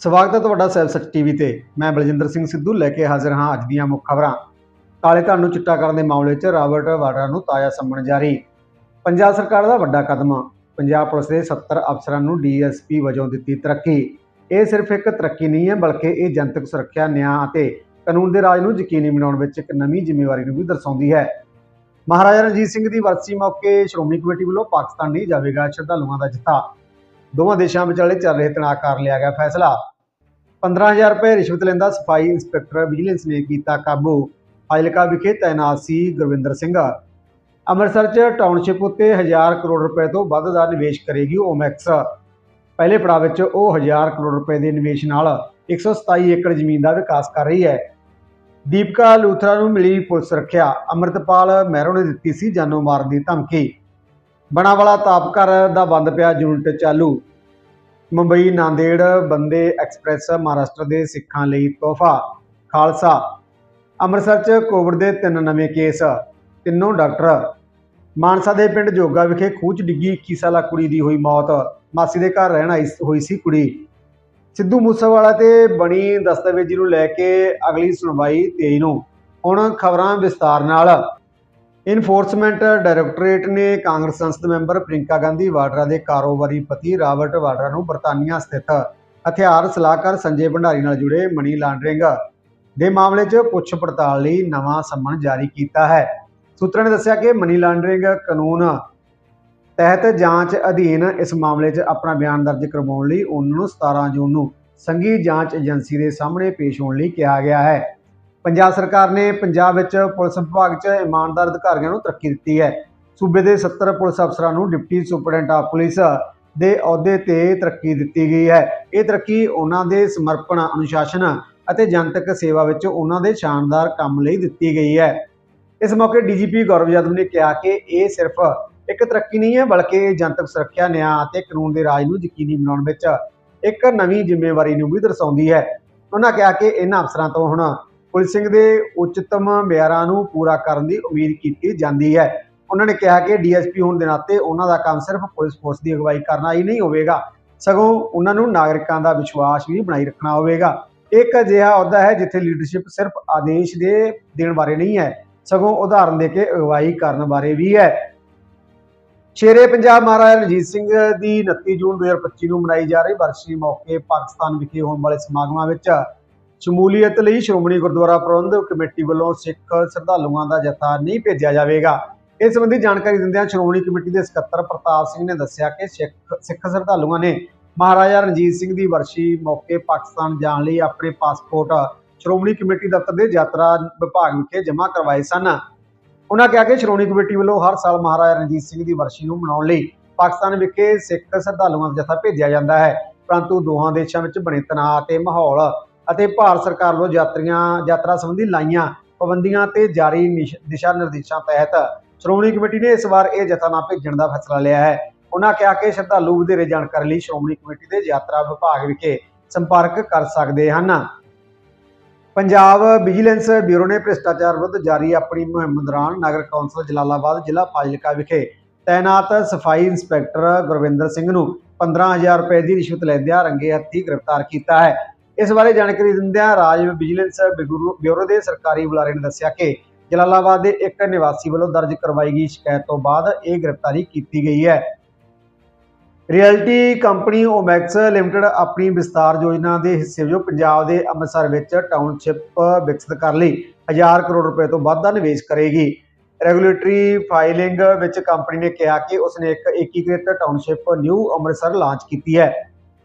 ਸਵਾਗਤ ਹੈ ਤੁਹਾਡਾ ਸੈਲ ਸੱਚ ਟੀਵੀ ਤੇ। ਮੈਂ ਬਲਜਿੰਦਰ ਸਿੰਘ ਸਿੱਧੂ ਲੈ ਕੇ ਹਾਜ਼ਰ ਹਾਂ ਅੱਜ ਦੀਆਂ ਮੁੱਖ ਖਬਰਾਂ। ਕਾਲੇ ਧਨ ਨੂੰ ਚਿੱਟਾ ਕਰਨ ਦੇ ਮਾਮਲੇ 'ਚ ਰਾਬਰਟ ਵਾਡਰਾ ਨੂੰ ਤਾਜ਼ਾ ਸੰਮਣ ਜਾਰੀ। ਪੰਜਾਬ ਸਰਕਾਰ ਦਾ ਵੱਡਾ ਕਦਮ, ਪੰਜਾਬ ਪੁਲਿਸ ਦੇ 70 ਅਫਸਰਾਂ ਨੂੰ ਡੀਐਸਪੀ ਵਜੋਂ ਦਿੱਤੀ ਤਰੱਕੀ। ਇਹ ਸਿਰਫ ਇੱਕ ਤਰੱਕੀ ਨਹੀਂ ਹੈ, ਬਲਕਿ ਇਹ ਜਨਤਕ ਸੁਰੱਖਿਆ, ਨਿਆਂ ਅਤੇ ਕਾਨੂੰਨ ਦੇ ਰਾਜ ਨੂੰ ਯਕੀਨੀ ਬਣਾਉਣ ਵਿੱਚ ਇੱਕ ਨਵੀਂ ਜ਼ਿੰਮੇਵਾਰੀ ਨੂੰ ਵੀ ਦਰਸਾਉਂਦੀ ਹੈ। ਮਹਾਰਾਜਾ ਰਣਜੀਤ ਸਿੰਘ ਦੀ ਵਰਸੀ ਮੌਕੇ ਸ਼੍ਰੋਮਣੀ ਕਮੇਟੀ ਵੱਲੋਂ ਪਾਕਿਸਤਾਨ ਨਹੀਂ ਜਾਵੇਗਾ ਸ਼ਰਧਾਲੂਆਂ ਦਾ ਜਥਾ। ਦੋਵਾਂ ਦੇਸ਼ਾਂ ਵਿਚਾਲੇ ਚੱਲ ਰਹੇ ਤਣਾਅ ਕਰ ਲਿਆ ਗਿਆ ਫੈਸਲਾ। 15000 ਰੁਪਏ ਰਿਸ਼ਵਤ ਲੈਂਦਾ ਸਫ਼ਾਈ ਇੰਸਪੈਕਟਰ ਵਿਜੀਲੈਂਸ ਨੇ ਕੀਤਾ ਕਾਬੂ। ਫਾਜ਼ਿਲਕਾ ਵਿਖੇ ਤਾਇਨਾਤ ਸੀ ਗੁਰਵਿੰਦਰ ਸਿੰਘ। ਅੰਮ੍ਰਿਤਸਰ 'ਚ ਟਾਊਨਸ਼ਿਪ ਉੱਤੇ 1000 ਕਰੋੜ ਰੁਪਏ ਤੋਂ ਵੱਧ ਦਾ ਨਿਵੇਸ਼ ਕਰੇਗੀ ਓਮੈਕਸ। ਪਹਿਲੇ ਪੜਾਅ ਵਿੱਚ ਉਹ 1000 ਕਰੋੜ ਰੁਪਏ ਦੇ ਨਿਵੇਸ਼ ਨਾਲ 127 ਏਕੜ ਜ਼ਮੀਨ ਦਾ ਵਿਕਾਸ ਕਰ ਰਹੀ ਹੈ। ਦੀਪਕਾ ਲੂਥਰਾ ਨੂੰ ਮਿਲੀ ਪੁਲਿਸ ਸੁਰੱਖਿਆ। ਅੰਮ੍ਰਿਤਪਾਲ ਮਹਿਰੋ ਨੇ ਦਿੱਤੀ ਸੀ ਜਾਨੋਂ ਮਾਰਨ ਦੀ ਧਮਕੀ। ਬਣਾਵਾਲਾ ਤਾਪਘਰ ਦਾ ਬੰਦ ਪਿਆ ਯੂਨਿਟ ਚਾਲੂ। ਮੁੰਬਈ ਨਾਂਦੇੜ ਬੰਦੇ ਐਕਸਪ੍ਰੈਸ ਮਹਾਰਾਸ਼ਟਰ ਦੇ ਸਿੱਖਾਂ ਲਈ ਤੋਹਫਾ, ਖਾਲਸਾ। ਅੰਮ੍ਰਿਤਸਰ 'ਚ ਕੋਵਿਡ ਦੇ ਤਿੰਨ ਨਵੇਂ ਕੇਸ, ਤਿੰਨੋਂ ਡਾਕਟਰ। ਮਾਨਸਾ ਦੇ ਪਿੰਡ ਜੋਗਾ ਵਿਖੇ ਖੂਹ 'ਚ ਡਿੱਗੀ 21 ਸਾਲਾ ਕੁੜੀ ਦੀ ਹੋਈ ਮੌਤ। ਮਾਸੀ ਦੇ ਘਰ ਰਹਿਣ ਆਈ ਹੋਈ ਸੀ ਕੁੜੀ। ਸਿੱਧੂ ਮੂਸੇਵਾਲਾ ਤੇ ਬਣੀ ਦਸਤਾਵੇਜ਼ੀ ਨੂੰ ਲੈ ਕੇ ਅਗਲੀ ਸੁਣਵਾਈ 23 ਨੂੰ। ਹੁਣ ਖਬਰਾਂ ਵਿਸਤਾਰ ਨਾਲ। ਇਨਫੋਰਸਮੈਂਟ ਡਾਇਰੈਕਟੋਰੇਟ ਨੇ ਕਾਂਗਰਸ ਸੰਸਦ ਮੈਂਬਰ ਪ੍ਰਿੰਕਾ ਗਾਂਧੀ ਵਾਡਰਾ ਦੇ ਕਾਰੋਬਾਰੀ ਪਤੀ ਰਾਬਰਟ ਵਾਡਰਾ ਨੂੰ ਬਰਤਾਨੀਆ ਸਥਿਤ ਹਥਿਆਰ ਸਲਾਹਕਾਰ ਸੰਜੇ ਭੰਡਾਰੀ ਨਾਲ ਜੁੜੇ ਮਨੀ ਲਾਂਡਰਿੰਗ ਦੇ ਮਾਮਲੇ 'ਚ ਪੁੱਛ ਪੜਤਾਲ ਲਈ ਨਵਾਂ ਸੰਮਨ ਜਾਰੀ ਕੀਤਾ ਹੈ। ਸੂਤਰਾਂ ਨੇ ਦੱਸਿਆ ਕਿ ਮਨੀ ਲਾਂਡਰਿੰਗ ਕਾਨੂੰਨ ਤਹਿਤ ਜਾਂਚ ਅਧੀਨ ਇਸ ਮਾਮਲੇ 'ਚ ਆਪਣਾ ਬਿਆਨ ਦਰਜ ਕਰਵਾਉਣ ਲਈ ਉਹਨਾਂ ਨੂੰ 17 ਜੂਨ ਨੂੰ ਸੰਘੀ ਜਾਂਚ ਏਜੰਸੀ ਦੇ ਸਾਹਮਣੇ ਪੇਸ਼ ਹੋਣ ਲਈ ਕਿਹਾ ਗਿਆ ਹੈ। ਪੰਜਾਬ ਸਰਕਾਰ ਨੇ ਪੰਜਾਬ ਵਿੱਚ ਪੁਲਿਸ ਵਿਭਾਗ 'ਚ ਇਮਾਨਦਾਰ ਅਧਿਕਾਰੀਆਂ ਨੂੰ ਤਰੱਕੀ ਦਿੱਤੀ ਹੈ। ਸੂਬੇ ਦੇ 70 ਪੁਲਿਸ ਅਫਸਰਾਂ ਨੂੰ ਡਿਪਟੀ ਸੁਪਰਡੈਂਟ ਆਫ ਪੁਲਿਸ ਦੇ ਅਹੁਦੇ ਤੇ ਤਰੱਕੀ ਦਿੱਤੀ ਗਈ ਹੈ। ਇਹ ਤਰੱਕੀ ਉਹਨਾਂ ਦੇ ਸਮਰਪਣ, ਅਨੁਸ਼ਾਸਨ ਅਤੇ ਜਨਤਕ ਸੇਵਾ ਵਿੱਚ ਉਹਨਾਂ ਦੇ ਸ਼ਾਨਦਾਰ ਕੰਮ ਲਈ ਦਿੱਤੀ ਗਈ ਹੈ। ਇਸ ਮੌਕੇ ਡੀਜੀਪੀ ਗੌਰਵ ਯਾਦਵ ਨੇ ਕਿਹਾ ਕਿ ਇਹ ਸਿਰਫ ਇੱਕ ਤਰੱਕੀ ਨਹੀਂ ਹੈ, ਬਲਕਿ ਇਹ ਜਨਤਕ ਸੁਰੱਖਿਆ, ਨਿਆਂ ਅਤੇ ਕਾਨੂੰਨ ਦੇ ਰਾਜ ਨੂੰ ਯਕੀਨੀ ਬਣਾਉਣ ਵਿੱਚ ਇੱਕ ਨਵੀਂ ਜ਼ਿੰਮੇਵਾਰੀ ਨੂੰ ਵੀ ਦਰਸਾਉਂਦੀ ਹੈ। ਉਹਨਾਂ ਕਿਹਾ ਕਿ ਇਹਨਾਂ ਅਫਸਰਾਂ ਤੋਂ ਹੁਣ ਪੁਲਿਸਿੰਗ ਦੇ ਉੱਚਤਮ ਮਿਆਰਾਂ ਨੂੰ ਪੂਰਾ ਕਰਨ ਦੀ ਉਮੀਦ ਕੀਤੀ ਜਾਂਦੀ ਹੈ। ਉਹਨਾਂ ਨੇ ਕਿਹਾ ਕਿ ਡੀਐਸਪੀ ਹੋਣ ਦੇ ਨਾਤੇ ਉਹਨਾਂ ਦਾ ਕੰਮ ਸਿਰਫ ਪੁਲਿਸ ਫੋਰਸ ਦੀ ਅਗਵਾਈ ਕਰਨਾ ਹੀ ਨਹੀਂ ਹੋਵੇਗਾ। ਸਗੋਂ ਉਹਨਾਂ ਨੂੰ ਨਾਗਰਿਕਾਂ ਦਾ ਵਿਸ਼ਵਾਸ ਵੀ ਬਣਾਈ ਰੱਖਣਾ ਹੋਵੇਗਾ। ਇੱਕ ਅਜਿਹਾ ਅਹੁਦਾ ਹੈ ਜਿੱਥੇ ਲੀਡਰਸ਼ਿਪ ਸਿਰਫ ਆਦੇਸ਼ ਦੇ ਦੇਣ ਬਾਰੇ ਨਹੀਂ ਹੈ, ਸਗੋਂ ਉਦਾਹਰਨ ਦੇ ਕੇ ਅਗਵਾਈ ਕਰਨ ਬਾਰੇ ਵੀ ਹੈ। ਸ਼ੇਰੇ ਪੰਜਾਬ ਮਹਾਰਾਜਾ ਰਣਜੀਤ ਸਿੰਘ ਦੀ 29 ਜੂਨ 2025 ਨੂੰ ਮਨਾਈ ਜਾ ਰਹੀ ਵਰਸ਼ੀ ਮੌਕੇ ਪਾਕਿਸਤਾਨ ਵਿਖੇ ਹੋਣ ਵਾਲੇ ਸਮਾਗਮਾਂ ਵਿੱਚ ਸ਼ਮੂਲੀਅਤ ਲਈ ਸ਼੍ਰੋਮਣੀ ਗੁਰਦੁਆਰਾ ਪ੍ਰਬੰਧਕ ਕਮੇਟੀ ਵੱਲੋਂ ਸਿੱਖ ਸ਼ਰਧਾਲੂਆਂ ਦਾ ਜਥਾ ਨਹੀਂ ਭੇਜਿਆ ਜਾਵੇਗਾ। ਇਸ ਸੰਬੰਧੀ ਜਾਣਕਾਰੀ ਦਿੰਦਿਆਂ ਸ਼੍ਰੋਮਣੀ ਕਮੇਟੀ ਦੇ ਸਕੱਤਰ ਪ੍ਰਤਾਪ ਸਿੰਘ ਨੇ ਦੱਸਿਆ ਕਿ ਸਿੱਖ ਸਿੱਖ ਸ਼ਰਧਾਲੂਆਂ ਨੇ ਮਹਾਰਾਜਾ ਰਣਜੀਤ ਸਿੰਘ ਦੀ ਵਰਸ਼ੀ ਮੌਕੇ ਪਾਕਿਸਤਾਨ ਜਾਣ ਲਈ ਆਪਣੇ ਪਾਸਪੋਰਟ ਸ਼੍ਰੋਮਣੀ ਕਮੇਟੀ ਦਫ਼ਤਰ ਦੇ ਯਾਤਰਾ ਵਿਭਾਗ ਵਿਖੇ ਜਮ੍ਹਾਂ ਕਰਵਾਏ ਸਨ। ਉਹਨਾਂ ਕਿਹਾ ਕਿ ਸ਼੍ਰੋਮਣੀ ਕਮੇਟੀ ਵੱਲੋਂ ਹਰ ਸਾਲ ਮਹਾਰਾਜਾ ਰਣਜੀਤ ਸਿੰਘ ਦੀ ਵਰਸ਼ੀ ਨੂੰ ਮਨਾਉਣ ਲਈ ਪਾਕਿਸਤਾਨ ਵਿਖੇ ਸਿੱਖ ਸ਼ਰਧਾਲੂਆਂ ਦਾ ਜਥਾ ਭੇਜਿਆ ਜਾਂਦਾ ਹੈ। ਪਰੰਤੂ ਦੋਹਾਂ ਦੇਸ਼ਾਂ ਵਿੱਚ ਬਣੇ ਤਣਾਅ ਅਤੇ ਮਾਹੌਲ ਅਤੇ ਭਾਰਤ ਸਰਕਾਰ ਵੱਲੋਂ ਯਾਤਰੀਆਂ, ਯਾਤਰਾ ਸੰਬੰਧੀ ਲਾਈਆਂ ਪਾਬੰਦੀਆਂ ਤੇ ਜਾਰੀ ਨਿਸ਼- ਦਿਸ਼ਾ ਨਿਰਦੇਸ਼ਾਂ ਤਹਿਤ ਸ਼੍ਰੋਮਣੀ ਕਮੇਟੀ ਨੇ ਇਸ ਵਾਰ ਇਹ ਜਥਾ ਨਾ ਭੇਜਣ ਦਾ ਫੈਸਲਾ ਲਿਆ ਹੈ। ਉਹਨਾਂ ਕਿਹਾ ਕਿ ਸ਼ਰਧਾਲੂ ਵਧੇਰੇ ਜਾਣਕਾਰੀ ਲਈ ਸ਼੍ਰੋਮਣੀ ਕਮੇਟੀ ਦੇ ਯਾਤਰਾ ਵਿਭਾਗ ਵਿਖੇ ਸੰਪਰਕ ਕਰ ਸਕਦੇ ਹਨ। ਪੰਜਾਬ ਵਿਜੀਲੈਂਸ ਬਿਊਰੋ ਨੇ ਭ੍ਰਿਸ਼ਟਾਚਾਰ ਵਿਰੁੱਧ ਜਾਰੀ ਆਪਣੀ ਮੁਹਿੰਮ ਦੌਰਾਨ ਨਗਰ ਕੌਂਸਲ ਜਲਾਲਾਬਾਦ, ਜ਼ਿਲ੍ਹਾ ਫਾਜ਼ਿਲਕਾ ਵਿਖੇ ਤਾਇਨਾਤ ਸਫ਼ਾਈ ਇੰਸਪੈਕਟਰ ਗੁਰਵਿੰਦਰ ਸਿੰਘ ਨੂੰ 15000 ਰੁਪਏ ਦੀ ਰਿਸ਼ਵਤ ਲੈਂਦਿਆਂ ਰੰਗੇ ਹੱਥੀਂ ਗ੍ਰਿਫਤਾਰ ਕੀਤਾ ਹੈ। ਇਸ ਬਾਰੇ ਜਾਣਕਾਰੀ ਦਿੰਦਿਆਂ ਰਾਜ ਵਿਜੀਲੈਂਸ ਬਿਊਰੋ ਬਿਊਰੋ ਦੇ ਸਰਕਾਰੀ ਬੁਲਾਰੇ ਨੇ ਦੱਸਿਆ ਕਿ ਜਲਾਲਾਬਾਦ ਦੇ ਇੱਕ ਨਿਵਾਸੀ ਵੱਲੋਂ ਦਰਜ ਕਰਵਾਈ ਗਈ ਸ਼ਿਕਾਇਤ ਤੋਂ ਬਾਅਦ ਇਹ ਗ੍ਰਿਫਤਾਰੀ ਕੀਤੀ ਗਈ ਹੈ। ਰਿਐਲਿਟੀ ਕੰਪਨੀ ਓਮੈਕਸ ਲਿਮਟਿਡ ਆਪਣੀ ਵਿਸਤਾਰ ਯੋਜਨਾ ਦੇ ਹਿੱਸੇ ਵਜੋਂ ਪੰਜਾਬ ਦੇ ਅੰਮ੍ਰਿਤਸਰ ਵਿੱਚ ਟਾਊਨਸ਼ਿਪ ਵਿਕਸਿਤ ਕਰਨ ਲਈ 1000 ਕਰੋੜ ਰੁਪਏ ਤੋਂ ਵੱਧ ਦਾ ਨਿਵੇਸ਼ ਕਰੇਗੀ। ਰੈਗੂਲੇਟਰੀ ਫਾਈਲਿੰਗ ਵਿੱਚ ਕੰਪਨੀ ਨੇ ਕਿਹਾ ਕਿ ਉਸਨੇ ਇੱਕ ਏਕੀਕ੍ਰਿਤ ਟਾਊਨਸ਼ਿਪ ਨਿਊ ਅੰਮ੍ਰਿਤਸਰ ਲਾਂਚ ਕੀਤੀ ਹੈ।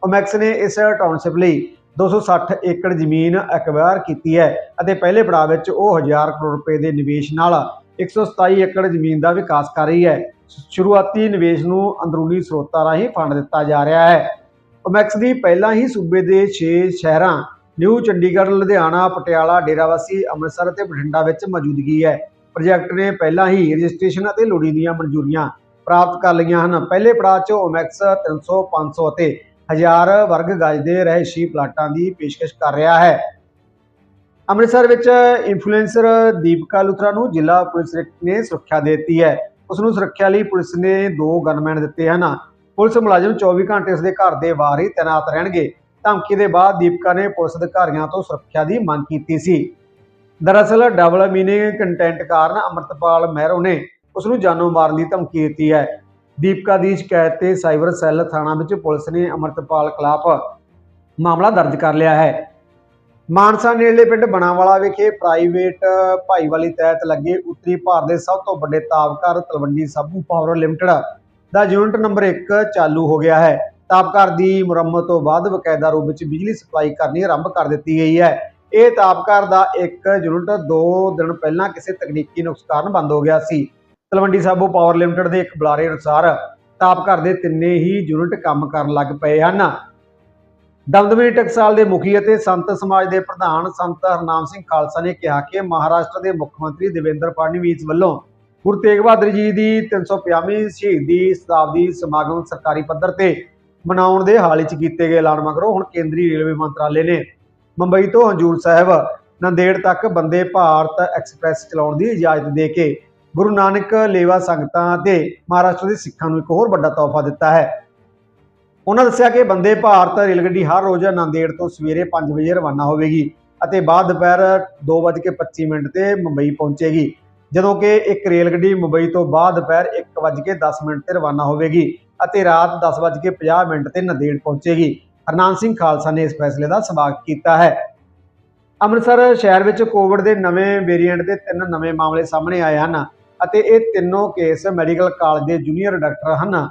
ਓਮੈਕਸ ਨੇ ਇਸ ਟਾਊਨਸ਼ਿਪ ਲਈ 260 ਏਕੜ ਜ਼ਮੀਨ ਐਕਵਾਇਰ ਕੀਤੀ ਹੈ ਅਤੇ ਪਹਿਲੇ ਪੜਾਅ ਵਿੱਚ ਉਹ 1000 ਕਰੋੜ ਰੁਪਏ ਦੇ ਨਿਵੇਸ਼ ਨਾਲ 127 ਏਕੜ ਜ਼ਮੀਨ ਦਾ ਵਿਕਾਸ ਕਰ ਰਹੀ ਹੈ। ਸ਼ੁਰੂਆਤੀ ਨਿਵੇਸ਼ ਨੂੰ ਅੰਦਰੂਨੀ ਸਰੋਤਾਂ ਰਾਹੀਂ ਫੰਡ ਦਿੱਤਾ ਜਾ ਰਿਹਾ ਹੈ। ਓਮੈਕਸ ਦੀ ਪਹਿਲਾਂ ਹੀ ਸੂਬੇ ਦੇ 6 ਸ਼ਹਿਰਾਂ, ਨਿਊ ਚੰਡੀਗੜ੍ਹ, ਲੁਧਿਆਣਾ, ਪਟਿਆਲਾ, ਡੇਰਾਵਾਸੀ, ਅੰਮ੍ਰਿਤਸਰ ਅਤੇ ਬਠਿੰਡਾ ਵਿੱਚ ਮੌਜੂਦਗੀ ਹੈ। ਪ੍ਰੋਜੈਕਟ ਨੇ ਪਹਿਲਾਂ ਹੀ ਰਜਿਸਟ੍ਰੇਸ਼ਨ ਅਤੇ ਲੋੜੀਂਦੀਆਂ ਮਨਜ਼ੂਰੀਆਂ ਪ੍ਰਾਪਤ ਕਰ ਲਈਆਂ ਹਨ। ਪਹਿਲੇ ਪੜਾਅ 'ਚ ਓਮੈਕਸ 300 500 ਅਤੇ 1000 ਵਰਗ ਗਜ ਦੇ ਰਹਿਸ਼ੀ ਪਲਾਟਾਂ ਦੀ ਪੇਸ਼ਕਸ਼ ਕਰ ਰਿਹਾ ਹੈ। ਅੰਮ੍ਰਿਤਸਰ ਵਿੱਚ ਇਨਫਲੂਐਂਸਰ ਦੀਪਕਾ ਲੁਥਰਾ ਨੂੰ ਜ਼ਿਲ੍ਹਾ ਪੁਲਿਸ ਨੇ ਸੁਰੱਖਿਆ ਦੇ ਦਿੱਤੀ ਹੈ। ਉਸ ਨੂੰ ਸੁਰੱਖਿਆ ਲਈ ਪੁਲਿਸ ਨੇ ਦੋ ਗਨਮੈਨ ਦਿੱਤੇ ਹਨ। ਪੁਲਿਸ ਮੁਲਾਜ਼ਮ 24 ਘੰਟੇ ਉਸ ਦੇ ਘਰ ਦੇ ਬਾਹਰ ਹੀ ਤੈਨਾਤ ਰਹਿਣਗੇ। ਧਮਕੀ ਦੇ ਬਾਅਦ ਦੀਪਕਾ ਨੇ ਪੁਲਿਸ ਅਧਿਕਾਰੀਆਂ ਤੋਂ ਸੁਰੱਖਿਆ ਦੀ ਮੰਗ ਕੀਤੀ ਸੀ। ਦਰਅਸਲ, ਡਬਲ ਮੀਨਿੰਗ ਕੰਟੈਂਟ ਕਾਰਨ ਅਮਰਤਪਾਲ ਮਹਿਰੋ ਨੇ ਉਸ ਨੂੰ ਜਾਨੋਂ ਮਾਰਨ ਦੀ ਧਮਕੀ ਦਿੱਤੀ ਹੈ। ਦੀਪਕਾ ਦੀ ਸ਼ਿਕਾਇਤ ਤੇ ਸਾਈਬਰ ਸੈੱਲ ਥਾਣਾ ਵਿੱਚ ਪੁਲਿਸ ਨੇ ਅਮਰਤਪਾਲ ਖਿਲਾਫ ਮਾਮਲਾ ਦਰਜ ਕਰ ਲਿਆ ਹੈ। ਮਾਨਸਾ ਨੇੜਲੇ ਪਿੰਡ ਬਣਾਵਾਲਾ ਵਿਖੇ ਪ੍ਰਾਈਵੇਟ ਭਾਈਵਾਲੀ ਤਹਿਤ ਲੱਗੇ ਉੱਤਰੀ ਭਾਰਤ ਦੇ ਸਭ ਤੋਂ ਵੱਡੇ ਤਾਪਘਰ ਤਲਵੰਡੀ ਸਾਬੂ ਪਾਵਰ ਲਿਮਟਿਡ ਦਾ ਯੂਨਿਟ ਨੰਬਰ 1 ਚਾਲੂ ਹੋ ਗਿਆ ਹੈ। ਤਾਪਘਰ ਦੀ ਮੁਰੰਮਤ ਤੋਂ ਬਾਅਦ ਬਕਾਇਦਾ ਰੂਪ ਵਿੱਚ ਬਿਜਲੀ ਸਪਲਾਈ ਕਰਨੀ ਆਰੰਭ ਕਰ ਦਿੱਤੀ ਗਈ ਹੈ। ਇਹ ਤਾਪਘਰ ਦਾ ਇੱਕ ਯੂਨਿਟ 2 ਦਿਨ ਪਹਿਲਾਂ ਕਿਸੇ ਤਕਨੀਕੀ ਨੁਕਸ ਕਾਰਨ ਬੰਦ ਹੋ ਗਿਆ ਸੀ। ਤਲਵੰਡੀ ਸਾਬੋ ਪਾਵਰ ਲਿਮਟਿਡ ਦੇ ਇੱਕ ਬੁਲਾਰੇ ਅਨੁਸਾਰ ਤਾਪ ਘਰ ਦੇ ਤਿੰਨੇ ਹੀ ਯੂਨਿਟ ਕੰਮ ਕਰਨ ਲੱਗ ਪਏ ਹਨ। ਦਮਦਮੀ ਟਕਸਾਲ ਦੇ ਮੁਖੀ ਅਤੇ ਸੰਤ ਸਮਾਜ ਦੇ ਪ੍ਰਧਾਨ ਸੰਤ ਹਰਨਾਮ ਸਿੰਘ ਖਾਲਸਾ ਨੇ ਕਿਹਾ ਕਿ ਮਹਾਰਾਸ਼ਟਰ ਦੇ ਮੁੱਖ ਮੰਤਰੀ ਦੇਵੇਂਦਰ ਫੜਨਵੀਸ ਵੱਲੋਂ ਗੁਰੂ ਤੇਗ ਬਹਾਦਰ ਜੀ ਦੀ 350ਵੀਂ ਸ਼ਹੀਦੀ ਸ਼ਤਾਬਦੀ ਸਮਾਗਮ ਸਰਕਾਰੀ ਪੱਧਰ ਤੇ ਮਨਾਉਣ ਦੇ ਹਾਲ ਵਿੱਚ ਕੀਤੇ ਗਏ ਐਲਾਨ ਮਗਰੋਂ ਹੁਣ ਕੇਂਦਰੀ ਰੇਲਵੇ ਮੰਤਰਾਲੇ ਨੇ ਮੁੰਬਈ ਤੋਂ ਹੰਜੂਰ ਸਾਹਿਬ ਨੰਦੇੜ ਤੱਕ ਬੰਦੇ ਭਾਰਤ ਐਕਸਪ੍ਰੈਸ ਚਲਾਉਣ ਦੀ ਇਜਾਜ਼ਤ ਦੇ ਕੇ ਗੁਰੂ ਨਾਨਕ ਲੇਵਾ ਸੰਗਤਾਂ ਅਤੇ ਮਹਾਰਾਸ਼ਟਰ ਦੇ ਸਿੱਖਾਂ ਨੂੰ ਇੱਕ ਹੋਰ ਵੱਡਾ ਤੋਹਫਾ ਦਿੱਤਾ ਹੈ। ਉਹਨਾਂ ਦੱਸਿਆ ਕਿ ਬੰਦੇ ਭਾਰਤ ਰੇਲ ਗੱਡੀ ਹਰ ਰੋਜ਼ ਨਾਂਦੇੜ ਤੋਂ ਸਵੇਰੇ 5 ਵਜੇ ਰਵਾਨਾ ਹੋਵੇਗੀ ਅਤੇ ਬਾਅਦ ਦੁਪਹਿਰ 2:25 ਮਿੰਟ ਤੇ ਮੁੰਬਈ ਪਹੁੰਚੇਗੀ, ਜਦੋਂ ਕਿ ਇੱਕ ਰੇਲ ਗੱਡੀ ਮੁੰਬਈ ਤੋਂ ਬਾਅਦ ਦੁਪਹਿਰ 1:10 ਮਿੰਟ ਤੇ ਰਵਾਨਾ ਹੋਵੇਗੀ ਅਤੇ ਰਾਤ 10:50 ਮਿੰਟ ਤੇ ਨੰਦੇੜ ਪਹੁੰਚੇਗੀ। ਹਰਨਾਮ ਸਿੰਘ ਖਾਲਸਾ ਨੇ ਇਸ ਫੈਸਲੇ ਦਾ ਸਵਾਗਤ ਕੀਤਾ ਹੈ। ਅੰਮ੍ਰਿਤਸਰ ਸ਼ਹਿਰ ਵਿੱਚ ਕੋਵਿਡ ਦੇ ਨਵੇਂ ਵੇਰੀਐਂਟ ਦੇ ਤਿੰਨ ਨਵੇਂ ਮਾਮਲੇ ਸਾਹਮਣੇ ਆਏ ਹਨ। ਅਤੇ ਇਹ ਤਿੰਨੋਂ ਕੇਸ ਮੈਡੀਕਲ ਕਾਲਜ ਦੇ ਜੂਨੀਅਰ ਡਾਕਟਰ ਹਨ।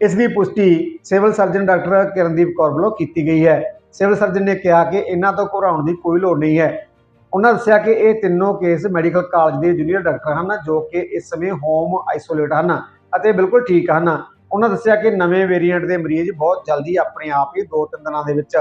ਇਸ ਦੀ ਪੁਸ਼ਟੀ civil surgeon doctor Kirandeep Kaur ਵੱਲੋਂ ਕੀਤੀ ਗਈ ਹੈ। ਸਿਵਲ ਸਰਜਨ ਨੇ ਕਿਹਾ ਕਿ ਇਹਨਾਂ ਤੋਂ ਘਬਰਾਉਣ ਦੀ ਕੋਈ ਲੋੜ ਨਹੀਂ ਹੈ। ਉਹਨਾਂ ਦੱਸਿਆ ਕਿ ਇਹ ਤਿੰਨੋਂ ਕੇਸ ਮੈਡੀਕਲ ਕਾਲਜ ਦੇ ਜੂਨੀਅਰ ਡਾਕਟਰ ਹਨ, ਜੋ ਕਿ ਇਸ ਸਮੇਂ ਹੋਮ ਆਈਸੋਲੇਟ ਹਨ ਅਤੇ ਬਿਲਕੁਲ ਠੀਕ ਹਨ। ਉਹਨਾਂ ਦੱਸਿਆ ਕਿ ਨਵੇਂ ਵੇਰੀਐਂਟ ਦੇ ਮਰੀਜ਼ ਬਹੁਤ ਜਲਦੀ ਆਪਣੇ ਆਪ ਹੀ 2-3 ਦਿਨਾਂ ਦੇ ਵਿੱਚ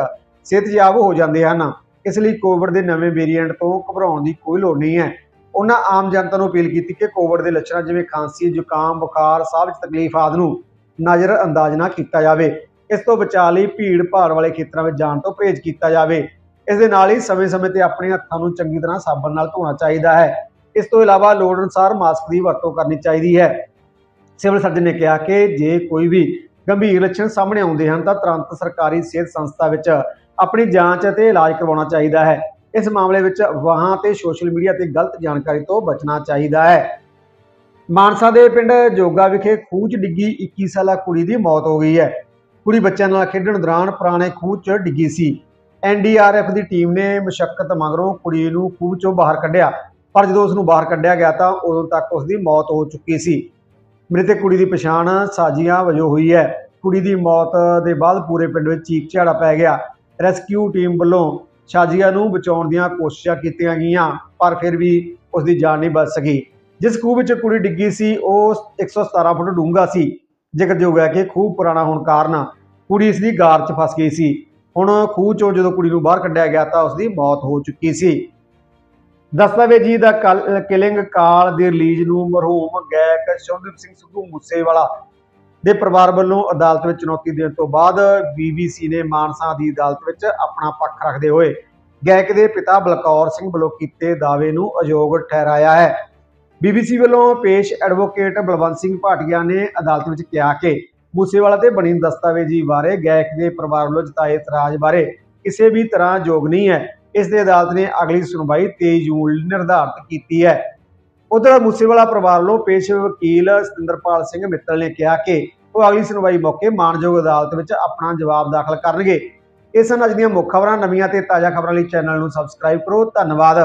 ਸਿਹਤਯਾਬ ਹੋ ਜਾਂਦੇ ਹਨ। ਇਸ ਲਈ ਕੋਵਿਡ ਦੇ ਨਵੇਂ ਵੇਰੀਐਂਟ ਤੋਂ ਘਬਰਾਉਣ ਦੀ ਕੋਈ ਲੋੜ ਨਹੀਂ ਹੈ। ਉਹਨਾਂ ਆਮ ਜਨਤਾ ਨੂੰ ਅਪੀਲ ਕੀਤੀ ਕਿ ਕੋਵਿਡ ਦੇ ਲੱਛਣਾਂ ਜਿਵੇਂ ਖਾਂਸੀ, ਜ਼ੁਕਾਮ, ਬੁਖਾਰ, ਸਾਹ ਵਿੱਚ ਤਕਲੀਫ ਆਦਿ ਨੂੰ ਨਜ਼ਰ ਅੰਦਾਜ਼ ਨਾ ਕੀਤਾ ਜਾਵੇ। ਇਸ ਤੋਂ ਬਚਾਅ ਲਈ ਭੀੜ ਭਾੜ ਵਾਲੇ ਖੇਤਰਾਂ ਵਿੱਚ ਜਾਣ ਤੋਂ ਪਰਹੇਜ਼ ਕੀਤਾ ਜਾਵੇ। ਇਸ ਦੇ ਨਾਲ ਹੀ ਸਮੇਂ-ਸਮੇਂ ਤੇ ਆਪਣੇ ਹੱਥਾਂ ਨੂੰ ਚੰਗੀ ਤਰ੍ਹਾਂ ਸਾਬਣ ਨਾਲ ਧੋਣਾ ਚਾਹੀਦਾ ਹੈ। ਇਸ ਤੋਂ ਇਲਾਵਾ ਲੋੜ ਅਨੁਸਾਰ ਮਾਸਕ ਦੀ ਵਰਤੋਂ ਕਰਨੀ ਚਾਹੀਦੀ ਹੈ। ਸਿਵਲ ਸਰਜਨ ਨੇ ਕਿਹਾ ਕਿ ਜੇ ਕੋਈ ਵੀ ਗੰਭੀਰ ਲੱਛਣ ਸਾਹਮਣੇ ਆਉਂਦੇ ਹਨ ਤਾਂ ਤੁਰੰਤ ਸਰਕਾਰੀ ਸਿਹਤ ਸੰਸਥਾ ਵਿੱਚ ਆਪਣੀ ਜਾਂਚ ਅਤੇ ਇਲਾਜ ਕਰਵਾਉਣਾ ਚਾਹੀਦਾ ਹੈ। ਇਸ ਮਾਮਲੇ ਵਿੱਚ ਅਫਵਾਹਾਂ ਤੇ ਸੋਸ਼ਲ ਮੀਡੀਆ ਤੇ ਗਲਤ ਜਾਣਕਾਰੀ ਤੋਂ ਬਚਣਾ ਚਾਹੀਦਾ ਹੈ। ਮਾਨਸਾ ਦੇ ਪਿੰਡ ਜੋਗਾ ਵਿਖੇ ਖੂਹ 'ਚ ਡਿੱਗੀ 21 ਸਾਲਾ ਕੁੜੀ ਦੀ ਮੌਤ ਹੋ ਗਈ ਹੈ। ਕੁੜੀ ਬੱਚਿਆਂ ਨਾਲ ਖੇਡਣ ਦੌਰਾਨ ਪੁਰਾਣੇ ਖੂਹ 'ਚ ਡਿੱਗੀ ਸੀ। ਐਨਡੀਆਰਐਫ ਦੀ ਟੀਮ ਨੇ ਮੁਸ਼ੱਕਤ ਮਗਰੋਂ ਕੁੜੀ ਨੂੰ ਖੂਹ 'ਚੋਂ ਬਾਹਰ ਕੱਢਿਆ। ਪਰ ਜਦੋਂ ਉਸ ਨੂੰ ਬਾਹਰ ਕੱਢਿਆ ਗਿਆ ਤਾਂ ਉਦੋਂ ਤੱਕ ਉਸ ਦੀ ਮੌਤ ਹੋ ਚੁੱਕੀ ਸੀ। ਮ੍ਰਿਤਕ ਕੁੜੀ ਦੀ ਪਛਾਣ ਸਾਜੀਆਂ ਵਜੋਂ ਹੋਈ ਹੈ। ਕੁੜੀ ਦੀ ਮੌਤ ਦੇ ਬਾਅਦ ਪੂਰੇ ਪਿੰਡ ਵਿੱਚ ਚੀਕ ਝਾੜਾ ਪੈ ਗਿਆ। ਰੈਸਕਿਊ ਟੀਮ ਵੱਲੋਂ ਸ਼ਾਜੀਆ ਨੂੰ ਬਚਾਉਣ ਦੀਆਂ ਕੋਸ਼ਿਸ਼ਾਂ ਕੀਤੀਆਂ ਗਈਆਂ, ਪਰ ਫਿਰ ਵੀ ਉਸ ਦੀ ਜਾਨ ਨਹੀਂ ਬਚ ਸਕੀ। ਜਿਸ ਖੂਹ ਵਿੱਚ ਕੁੜੀ ਡਿੱਗੀ ਸੀ, ਉਹ 117 ਫੁੱਟ ਡੂੰਘਾ ਸੀ। ਜ਼ਿਕਰਯੋਗ ਹੈ ਕਿ ਖੂਹ ਪੁਰਾਣਾ ਹੋਣ ਕਾਰਨ ਕੁੜੀ ਇਸ ਦੀ ਗਾਰ 'ਚ ਫਸ ਗਈ ਸੀ। ਹੁਣ ਖੂਹ 'ਚੋਂ ਜਦੋਂ ਕੁੜੀ ਨੂੰ ਬਾਹਰ ਕੱਢਿਆ ਗਿਆ ਤਾਂ ਉਸ ਦੀ ਮੌਤ ਹੋ ਚੁੱਕੀ ਸੀ। ਦਸਤਾਵੇਜੀ ਦਾ ਕਿਲਿੰਗ ਕਾਲ ਦੀ ਰਿਲੀਜ਼ ਨੂੰ ਮਰਹੂਮ ਗਾਇਕ ਸ਼ੌਨਦੀਪ ਸਿੰਘ ਸਿੱਧੂ ਮੂਸੇਵਾਲਾ ਦੇ ਪਰਿਵਾਰ ਵੱਲੋਂ ਅਦਾਲਤ ਵਿੱਚ ਚੁਣੌਤੀ ਦੇਣ ਤੋਂ ਬਾਅਦ ਬੀਬੀਸੀ ਨੇ ਮਾਨਸਾ ਦੀ ਅਦਾਲਤ ਵਿੱਚ ਆਪਣਾ ਪੱਖ ਰੱਖਦੇ ਹੋਏ ਗਾਇਕ ਦੇ ਪਿਤਾ ਬਲਕੌਰ ਸਿੰਘ ਵੱਲੋਂ ਕੀਤੇ ਦਾਅਵੇ ਨੂੰ ਅਯੋਗ ਠਹਿਰਾਇਆ ਹੈ। ਬੀਬੀਸੀ ਵੱਲੋਂ ਪੇਸ਼ ਐਡਵੋਕੇਟ ਬਲਵੰਤ ਸਿੰਘ ਭਾਟੀਆ ਨੇ ਅਦਾਲਤ ਵਿੱਚ ਕਿਹਾ ਕਿ ਮੂਸੇਵਾਲਾ ਤੇ ਬਣੀ ਦਸਤਾਵੇਜੀ ਬਾਰੇ ਗਾਇਕ ਦੇ ਪਰਿਵਾਰ ਵੱਲੋਂ ਜਤਾਏ ਇਤਰਾਜ਼ ਬਾਰੇ ਕਿਸੇ ਵੀ ਤਰ੍ਹਾਂ ਯੋਗ ਨਹੀਂ ਹੈ। ਇਸ ਦੇ ਅਦਾਲਤ ਨੇ ਅਗਲੀ ਸੁਣਵਾਈ 23 ਜੂਨ ਨਿਰਧਾਰਤ ਕੀਤੀ ਹੈ। ਉਧਰ ਮੂਸੇਵਾਲਾ ਪਰਿਵਾਰ ਵੱਲੋਂ ਪੇਸ਼ ਵਕੀਲ ਸਤਿੰਦਰਪਾਲ ਸਿੰਘ ਮਿੱਤਲ ਨੇ ਕਿਹਾ ਕਿ ਉਹ ਅਗਲੀ ਸੁਣਵਾਈ ਮੌਕੇ ਮਾਣਯੋਗ ਅਦਾਲਤ ਵਿੱਚ ਆਪਣਾ ਜਵਾਬ ਦਾਖਲ ਕਰਨਗੇ। ਇਸ ਸਨ ਅੱਜ ਦੀਆਂ ਮੁੱਖ ਖਬਰਾਂ। ਨਵੀਆਂ ਤੇ ਤਾਜ਼ਾ ਖਬਰਾਂ ਲਈ ਚੈਨਲ ਨੂੰ ਸਬਸਕ੍ਰਾਈਬ ਕਰੋ। ਧੰਨਵਾਦ।